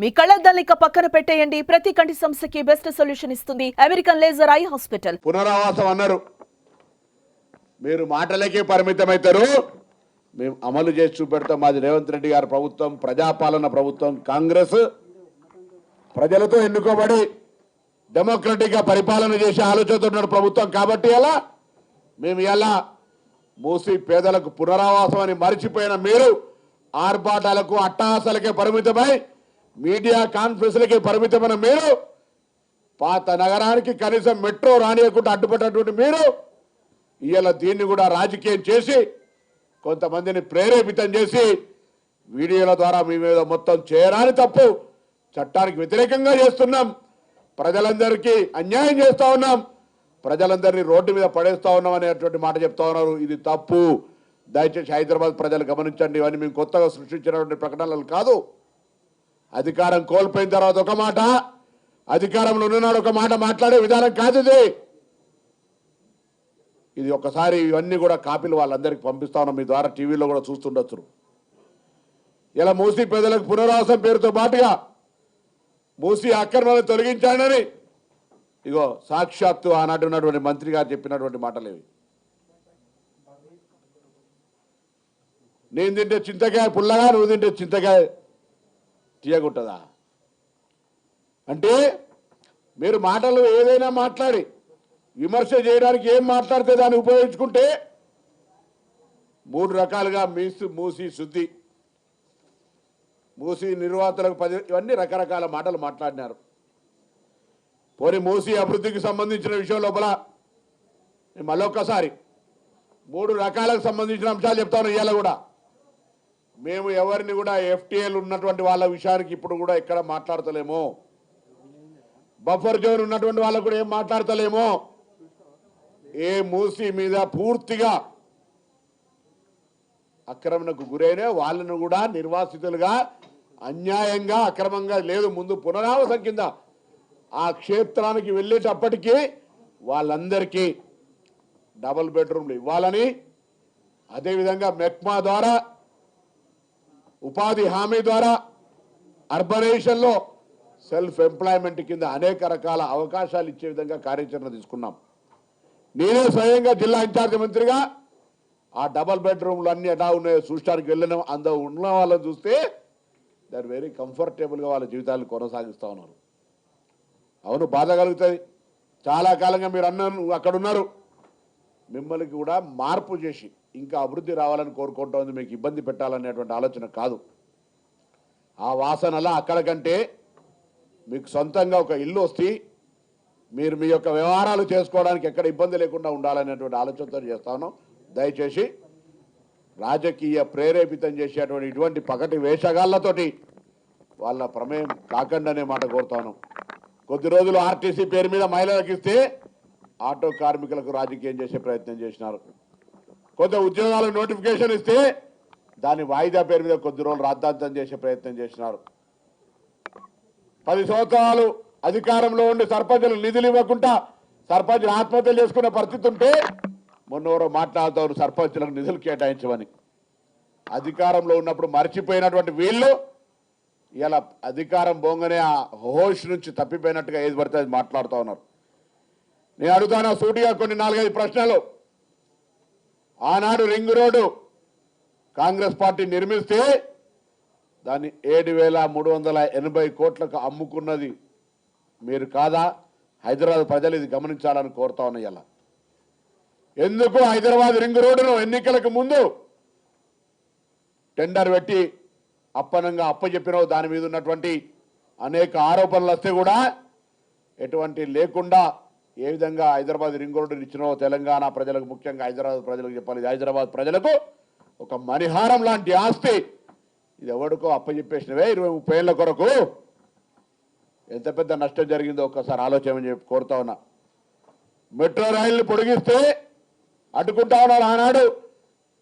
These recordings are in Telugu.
మీ కళ్ళద్దాలిక పక్కన పెట్టేయండి. ప్రతి కంటి సమస్యకి బెస్ట్ సొల్యూషన్ ఇస్తుంది. అమెరికన్ లేజర్ ఐ హాస్పిటల్ పునరావాసం అన్నారు. మీరు మాటలకే పరిమితమవుతారు మేము అమలు చేసి చూపెడతాం. మాది రేవంత్ రెడ్డి గారి ప్రభుత్వం ప్రజాపాలన ప్రభుత్వం కాంగ్రెస్. ప్రజలతో ఎన్నుకోబడి డెమోక్రటిక్గా పరిపాలన చేసే ఆలోచనతో ఉన్న ప్రభుత్వం కాబట్టి ఎలా? మేము ఎలా మూసి పేదలకు పునరావాసం అని మరిచిపోయిన మీరు ఆర్భాటాలకు అట్టహాసాలకే పరిమితమై మీడియా కాన్ఫరెన్స్లకి పరిమితమైన మీరు పాత నగరానికి కనీసం మెట్రో రానియకుండా అడ్డుపడ్డటువంటి మీరు ఇవాళ దీన్ని కూడా రాజకీయం చేసి కొంతమందిని ప్రేరేపితం చేసి వీడియోల ద్వారా మీ మీద మొత్తం చేయరాని తప్పు చట్టానికి వ్యతిరేకంగా చేస్తున్నాం. ప్రజలందరికీ అన్యాయం చేస్తూ ఉన్నాం. ప్రజలందరినీ రోడ్డు మీద పడేస్తా ఉన్నాం అనేటువంటి మాట చెప్తా ఉన్నారు. ఇది తప్పు. దయచేసి హైదరాబాద్ ప్రజలు గమనించండి. ఇవన్నీ మేము కొత్తగా సృష్టించినటువంటి ప్రకటనలు కాదు. అధికారం కోల్పోయిన తర్వాత ఒక మాట అధికారంలో ఉన్ననాడు ఒక మాట మాట్లాడే విధానం కాదు ఇది. ఇది ఒకసారి ఇవన్నీ కూడా కాపీలు వాళ్ళందరికీ పంపిస్తా ఉన్నాం. మీ ద్వారా టీవీలో కూడా చూస్తుండొచ్చు. ఇలా మూసి పేదలకు పునరావాసం పేరుతో పాటుగా మూసి అక్రమాలను తొలగించాడని ఇగో సాక్షాత్తు ఆనాటి ఉన్నటువంటి మంత్రి గారు చెప్పినటువంటి మాటలు ఇవి. నేను తింటే చింతకాయ పుల్లగా నువ్వు తింటే చింతకాయ తీయగుంటుందా అంటే మీరు మాటలు ఏదైనా మాట్లాడి విమర్శ చేయడానికి ఏం మాట్లాడితే దాన్ని ఉపయోగించుకుంటే మూడు రకాలుగా మీసు మూసి శుద్ధి మూసి నిర్వాతలకు పది ఇవన్నీ రకరకాల మాటలు మాట్లాడినారు. పోనీ మూసి అభివృద్ధికి సంబంధించిన విషయం లోపల మళ్ళొక్కసారి మూడు రకాలకు సంబంధించిన అంశాలు చెప్తాను ఇవాళ కూడా. మేము ఎవరిని కూడా ఎఫ్టీఏలు ఉన్నటువంటి వాళ్ళ విషయానికి ఇప్పుడు కూడా ఇక్కడ మాట్లాడతలేము. బఫర్ జోన్ ఉన్నటువంటి వాళ్ళకు కూడా ఏం మాట్లాడతలేము. ఏ మూసి మీద పూర్తిగా అక్రమణకు గురైన వాళ్ళను కూడా నిర్వాసితులుగా అన్యాయంగా అక్రమంగా లేదు ముందు పునరావాసం కింద ఆ క్షేత్రానికి వెళ్ళేటప్పటికీ వాళ్ళందరికీ డబుల్ బెడ్రూమ్లు ఇవ్వాలని అదేవిధంగా మెక్మా ద్వారా ఉపాధి హామీ ద్వారా అర్బనైజేషన్లో సెల్ఫ్ ఎంప్లాయ్మెంట్ కింద అనేక రకాల అవకాశాలు ఇచ్చే విధంగా కార్యాచరణ తీసుకున్నాం. నేనే స్వయంగా జిల్లా ఇన్ఛార్జి మంత్రిగా ఆ డబల్ బెడ్రూమ్లు అన్నీ ఎలా ఉన్నాయో చూడటానికి వెళ్ళిన. అందరూ ఉన్న వాళ్ళని చూస్తే దర్ వెరీ కంఫర్టబుల్గా వాళ్ళ జీవితాలను కొనసాగిస్తూ ఉన్నారు. అవును బాధ కలుగుతుంది. చాలా కాలంగా మీరు అన్న అక్కడ ఉన్నారు మిమ్మల్ని కూడా మార్పు చేసి ఇంకా అభివృద్ధి రావాలని కోరుకుంటోంది మీకు ఇబ్బంది పెట్టాలనేటువంటి ఆలోచన కాదు. ఆ వాసనలా అక్కడ కంటే మీకు సొంతంగా ఒక ఇల్లు వస్తే మీరు మీ యొక్క వ్యవహారాలు చేసుకోవడానికి ఎక్కడ ఇబ్బంది లేకుండా ఉండాలనేటువంటి ఆలోచనతో చేస్తాను దయచేసి రాజకీయ ప్రేరేపితం చేసేటువంటి ఇటువంటి పగటి వేషగాళ్ళతోటి వాళ్ళ ప్రమేయం కాకండి అనే మాట కోరుతాను కొద్ది రోజులు ఆర్టీసీ పేరు మీద మహిళలకు ఇస్తే ఆటో కార్మికులకు రాజకీయం చేసే ప్రయత్నం చేసినారు. కొంత ఉద్యోగాలకు నోటిఫికేషన్ ఇస్తే దాని వాయిదా పేరు మీద కొద్ది రోజులు రాద్ధాంతం చేసే ప్రయత్నం చేసినారు. పది సంవత్సరాలు అధికారంలో ఉండి సర్పంచులు నిధులు ఇవ్వకుండా సర్పంచులు ఆత్మహత్యలు చేసుకునే పరిస్థితి ఉంటే మొన్నెవరో మాట్లాడుతారు సర్పంచులకు నిధులు కేటాయించమని. అధికారంలో ఉన్నప్పుడు మర్చిపోయినటువంటి వీళ్ళు ఇలా అధికారం పోగానే ఆ హోష్ నుంచి తప్పిపోయినట్టుగా ఏది పడితే అది మాట్లాడుతూ ఉన్నారు. నేను అడుగుతాను సూటిగా కొన్ని నాలుగైదు ప్రశ్నలు. ఆనాడు రింగ్ రోడ్డు కాంగ్రెస్ పార్టీ నిర్మిస్తే దాన్ని ఏడు వేల మూడు వందల ఎనభై కోట్లకు అమ్ముకున్నది మీరు కాదా? హైదరాబాద్ ప్రజలు ఇది గమనించాలని కోరుతా ఉన్నాయి ఇలా. ఎందుకు హైదరాబాద్ రింగ్ రోడ్డును ఎన్నికలకు ముందు టెండర్ పెట్టి అప్పనంగా అప్పచెప్పినావు దాని మీద ఉన్నటువంటి అనేక ఆరోపణలు వస్తే కూడా ఎటువంటి లేకుండా ఏ విధంగా హైదరాబాద్ రింగ్ రోడ్డు ఇచ్చినో తెలంగాణ ప్రజలకు ముఖ్యంగా హైదరాబాద్ ప్రజలకు చెప్పాలి. హైదరాబాద్ ప్రజలకు ఒక మణిహారం లాంటి ఆస్తి. ఇది ఎవడికో అప్పచెప్పేసినవే ఇరవై ముప్పై ఏళ్ళ కొరకు. ఎంత పెద్ద నష్టం జరిగిందో ఒక్కసారి ఆలోచన చెప్పి కోరుతా ఉన్నా. మెట్రో రైళ్ళు పొడిగిస్తే అడ్డుకుంటా ఉన్నారు ఆనాడు.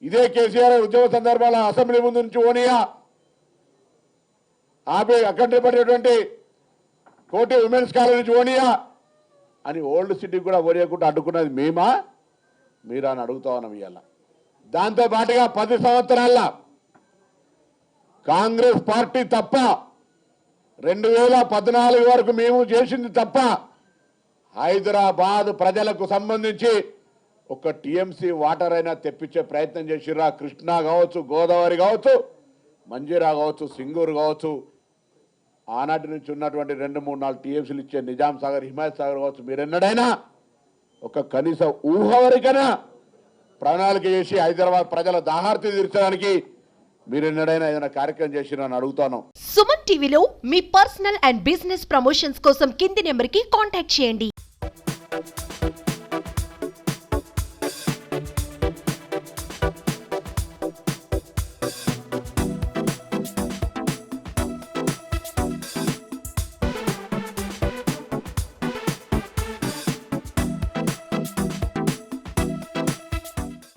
ఇదే కేసీఆర్ ఉద్యమ సందర్భాల అసెంబ్లీ ముందు నుంచి ఓనియా. ఆపే అక్కడ పడేటువంటి కోటి ఉమెన్స్ కాలేజ్ నుంచి ఓనియా. అని ఓల్డ్ సిటీకి కూడా ఓనియకుండా అడ్డుకున్నది మేమా? మీరా అని అడుగుతా ఉన్నాం ఇవాళ దాంతో పాటుగా పది సంవత్సరాల కాంగ్రెస్ పార్టీ తప్ప రెండు వేల పద్నాలుగు వరకు మేము చేసింది తప్ప హైదరాబాద్ ప్రజలకు సంబంధించి ఒక టీఎంసీ వాటర్ అయినా తెప్పించే ప్రయత్నం చేసిర్రా. కృష్ణా కావచ్చు గోదావరి కావచ్చు మంజీరా కావచ్చు సింగూరు కావచ్చు ఆనాటి నుంచి ఉన్నటువంటి రెండు మూడు నాలుగు టీఎంసీలు ఇచ్చే నిజాం సాగర్ హిమాయత్ సాగర్ కావచ్చు మీరెన్నడైనా ఒక కనీస ఊహ వరకైనా ప్రణాళిక చేసి హైదరాబాద్ ప్రజల దాహార్తి తీర్చడానికి మీరెన్నడైనా ఏదైనా కార్యక్రమం చేసిరని అడుగుతాను. సుమన్ టీవీలో మీ పర్సనల్ అండ్ బిజినెస్ ప్రమోషన్స్ కోసం కింది నెంబర్కి కాంటాక్ట్ చేయండి.